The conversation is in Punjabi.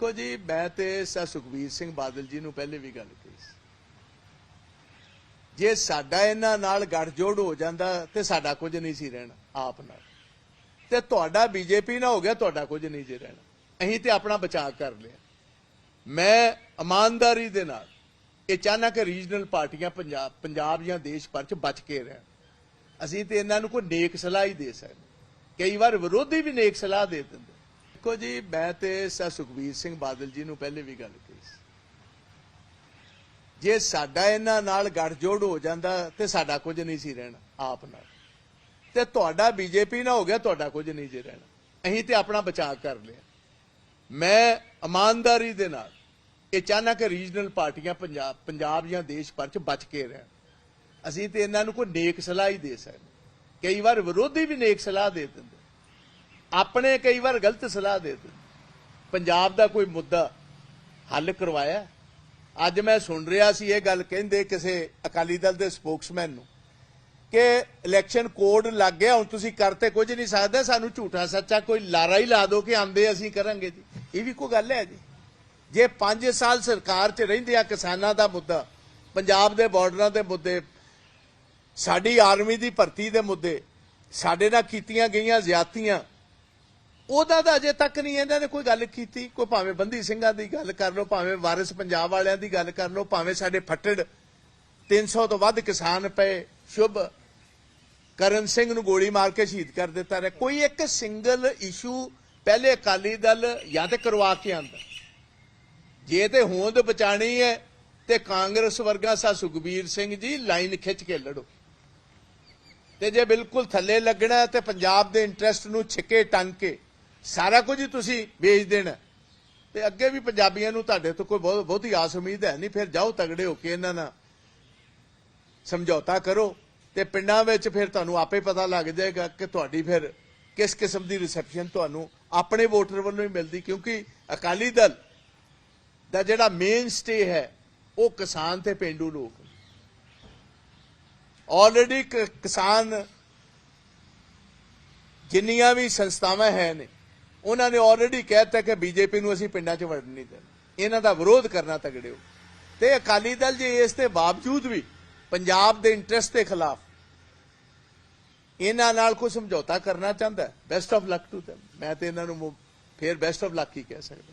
ਦੇਖੋ ਜੀ, ਮੈਂ ਤੇ ਸਰ ਸੁਖਬੀਰ ਸਿੰਘ ਬਾਦਲ ਜੀ ਨੂੰ ਪਹਿਲੇ ਵੀ ਗੱਲ ਕਹੀ ਸੀ। ਜੇ ਸਾਡਾ ਇਹਨਾਂ ਨਾਲ ਗੱਠਜੋੜ ਹੋ ਜਾਂਦਾ ਤੇ ਸਾਡਾ ਕੁਝ ਨਹੀਂ ਸੀ ਰਹਿਣਾ, ਆਪ ਨਾਲ। ਤੇ ਤੁਹਾਡਾ ਬੀਜੇਪੀ ਨਾਲ ਹੋ ਗਿਆ, ਤੁਹਾਡਾ ਕੁਝ ਨਹੀਂ ਸੀ ਰਹਿਣਾ। ਅਸੀਂ ਤੇ ਆਪਣਾ ਬਚਾਅ ਕਰ ਲਿਆ। ਮੈਂ ਇਮਾਨਦਾਰੀ ਦੇ ਨਾਲ ਇਹ ਚਾਹਨਾ ਕਿ ਰੀਜਨਲ ਪਾਰਟੀਆਂ ਪੰਜਾਬ ਪੰਜਾਬ ਜਾਂ ਦੇਸ਼ ਭਰ ਚ ਬਚ ਕੇ ਰਹਿਣ। ਅਸੀਂ ਤੇ ਇਹਨਾਂ ਨੂੰ ਕੋਈ ਨੇਕ ਸਲਾਹ ਹੀ ਦੇ ਸਕਦੇ। ਕਈ ਵਾਰ ਵਿਰੋਧੀ ਵੀ ਨੇਕ ਸਲਾਹ ਦੇ ਦਿੰਦੇ। ਦੇਖੋ ਜੀ, ਮੈਂ ਤੇ ਸਾ ਸੁਖਬੀਰ ਸਿੰਘ ਬਾਦਲ ਜੀ ਨੂੰ ਪਹਿਲੇ ਵੀ ਗੱਲ ਕਹੀ ਸੀ। ਜੇ ਸਾਡਾ ਇਹਨਾਂ ਨਾਲ ਗੱਠਜੋੜ ਹੋ ਜਾਂਦਾ ਤੇ ਸਾਡਾ ਕੁਝ ਨਹੀਂ ਸੀ ਰਹਿਣਾ, ਆਪ ਨਾਲ। ਤੇ ਤੁਹਾਡਾ ਬੀਜੇਪੀ ਨਾਲ ਹੋ ਗਿਆ, ਤੁਹਾਡਾ ਕੁਝ ਨਹੀਂ ਸੀ ਰਹਿਣਾ। ਅਸੀਂ ਤੇ ਆਪਣਾ ਬਚਾਅ ਕਰ ਲਿਆ। ਮੈਂ ਇਮਾਨਦਾਰੀ ਦੇ ਨਾਲ ਇਹ ਚਾਹਨਾ ਕਿ ਰੀਜਨਲ ਪਾਰਟੀਆਂ ਪੰਜਾਬ ਪੰਜਾਬ ਜਾਂ ਦੇਸ਼ ਭਰ ਚ ਬਚ ਕੇ ਰਹਿਣ। ਅਸੀਂ ਤੇ ਇਹਨਾਂ ਨੂੰ ਕੋਈ ਨੇਕ ਸਲਾਹ ਹੀ ਦੇ ਸਕਦੇ। ਕਈ ਵਾਰ ਵਿਰੋਧੀ ਵੀ ਨੇਕ ਸਲਾਹ ਦੇ ਦਿੰਦੇ। ਆਪਣੇ ਕਈ ਵਾਰ ਗਲਤ ਸਲਾਹ ਦੇ ਦਿੰਦੇ ਪੰਜਾਬ ਦਾ ਕੋਈ ਮੁੱਦਾ ਹੱਲ ਕਰਵਾਇਆ। ਅੱਜ ਮੈਂ ਸੁਣ ਰਿਹਾ ਸੀ ਇਹ ਗੱਲ ਕਹਿੰਦੇ ਕਿਸੇ ਅਕਾਲੀ ਦਲ ਦੇ ਸਪੋਕਸਮੈਨ ਨੂੰ ਕਿ ਇਲੈਕਸ਼ਨ ਕੋਡ ਲੱਗ ਗਿਆ, ਹੁਣ ਤੁਸੀਂ ਕਰਤੇ ਕੁਝ ਨਹੀਂ ਸਕਦੇ, ਸਾਨੂੰ ਝੂਠਾ ਸੱਚਾ ਕੋਈ ਲਾਰਾ ਹੀ ਲਾ ਦਿਓ ਕਿ ਆਂਦੇ ਅਸੀਂ ਕਰਾਂਗੇ ਜੀ। ਇਹ ਵੀ ਕੋਈ ਗੱਲ ਹੈ ਜੀ। ਜੇ 5 ਸਾਲ ਸਰਕਾਰ 'ਚ ਰਹਿੰਦੇ ਆ ਕਿਸਾਨਾਂ ਦਾ ਮੁੱਦਾ, ਪੰਜਾਬ ਦੇ ਬਾਰਡਰਾਂ ਦੇ ਮੁੱਦੇ, ਸਾਡੀ ਆਰਮੀ ਦੀ ਭਰਤੀ ਦੇ ਮੁੱਦੇ, ਸਾਡੇ ਨਾਲ ਕੀਤੀਆਂ ਗਈਆਂ ਜ਼ਿਆਤੀਆਂ ਉਹਦਾ ਤਾਂ ਅਜੇ ਤੱਕ ਨਹੀਂ ਇਹਨਾਂ ਨੇ ਕੋਈ ਗੱਲ ਕੀਤੀ। ਕੋਈ ਭਾਵੇਂ ਬੰਦੀ ਸਿੰਘਾਂ ਦੀ ਗੱਲ ਕਰ ਲਓ, ਭਾਵੇਂ ਵਾਰਿਸ ਪੰਜਾਬ ਵਾਲਿਆਂ ਦੀ ਗੱਲ ਕਰ ਲਓ, ਭਾਵੇਂ ਸਾਡੇ ਫੱਟੜ 300 ਤੋਂ ਵੱਧ ਕਿਸਾਨ ਪਏ, ਸ਼ੁਭ ਕਰਨ ਸਿੰਘ ਨੂੰ ਗੋਲੀ ਮਾਰ ਕੇ ਸ਼ਹੀਦ ਕਰ ਦਿੱਤਾ ਰਿਹਾ। ਕੋਈ ਇੱਕ ਸਿੰਗਲ ਇਸ਼ੂ ਪਹਿਲੇ ਅਕਾਲੀ ਦਲ ਜਾਂ ਤੇ ਕਰਵਾ ਕੇ ਆਂਦਾ। ਜੇ ਤੇ ਹੋਂਦ ਬਚਾਣੀ ਹੈ ਤੇ ਕਾਂਗਰਸ ਵਰਗਾ ਸਾ ਸੁਖਬੀਰ ਸਿੰਘ ਜੀ ਲਾਈਨ ਖਿੱਚ ਕੇ ਲੜੋ। ਤੇ ਜੇ ਬਿਲਕੁਲ ਥੱਲੇ ਲੱਗਣਾ ਤੇ ਪੰਜਾਬ ਦੇ ਇੰਟਰਸਟ ਨੂੰ ਛਿੱਕੇ ਟੰਗ ਕੇ ਸਾਰਾ ਕੁਝ ਹੀ ਤੁਸੀਂ ਵੇਚ ਦੇਣਾ। ਤੇ ਅੱਗੇ ਵੀ ਪੰਜਾਬੀਆਂ ਨੂੰ ਤੁਹਾਡੇ ਤੋਂ ਕੋਈ ਬਹੁਤ ਬਹੁਤੀ ਆਸ ਉਮੀਦ ਹੈ ਨਹੀਂ, ਫਿਰ ਜਾਓ ਤਗੜੇ ਹੋ ਕੇ ਇਹਨਾਂ ਨਾਲ ਸਮਝੌਤਾ ਕਰੋ ਤੇ ਪਿੰਡਾਂ ਵਿੱਚ ਫਿਰ ਤੁਹਾਨੂੰ ਆਪੇ ਪਤਾ ਲੱਗ ਜਾਏਗਾ ਕਿ ਤੁਹਾਡੀ ਫਿਰ ਕਿਸ ਕਿਸਮ ਦੀ ਰਿਸੈਪਸ਼ਨ ਤੁਹਾਨੂੰ ਆਪਣੇ ਵੋਟਰ ਵੱਲੋਂ ਹੀ ਮਿਲਦੀ, ਕਿਉਂਕਿ ਅਕਾਲੀ ਦਲ ਦਾ ਜਿਹੜਾ ਮੇਨ ਸਟੇ ਹੈ, ਉਹ ਕਿਸਾਨ ਤੇ ਪਿੰਡੂ ਲੋਕ ਆਲਰੇਡੀ ਕਿਸਾਨ ਜਿੰਨੀਆਂ ਵੀ ਸੰਸਥਾਵਾਂ ਹੈ ਨੇ ਉਹਨਾਂ ਨੇ ਆਲਰੇਡੀ ਕਹਿਤਾ ਕਿ ਬੀਜੇਪੀ ਨੂੰ ਅਸੀਂ ਪਿੰਡਾਂ 'ਚ ਵੜਨ ਨਹੀਂ ਦੇਣਾ। ਇਹਨਾਂ ਦਾ ਵਿਰੋਧ ਕਰਨਾ ਤਗੜਿਓ। ਤੇ ਅਕਾਲੀ ਦਲ ਜੇ ਇਸ ਦੇ ਬਾਵਜੂਦ ਵੀ ਪੰਜਾਬ ਦੇ ਇੰਟਰਸਟ ਦੇ ਖਿਲਾਫ ਇਹਨਾਂ ਨਾਲ ਕੋਈ ਸਮਝੌਤਾ ਕਰਨਾ ਚਾਹੁੰਦਾ best of luck to them ਮੈਂ ਤੇ ਇਹਨਾਂ ਨੂੰ ਮੁ- ਫੇਰ ਬੈਸਟ ਆਫ ਲੱਕ ਹੀ ਕਹਿ ਸਕਦਾ।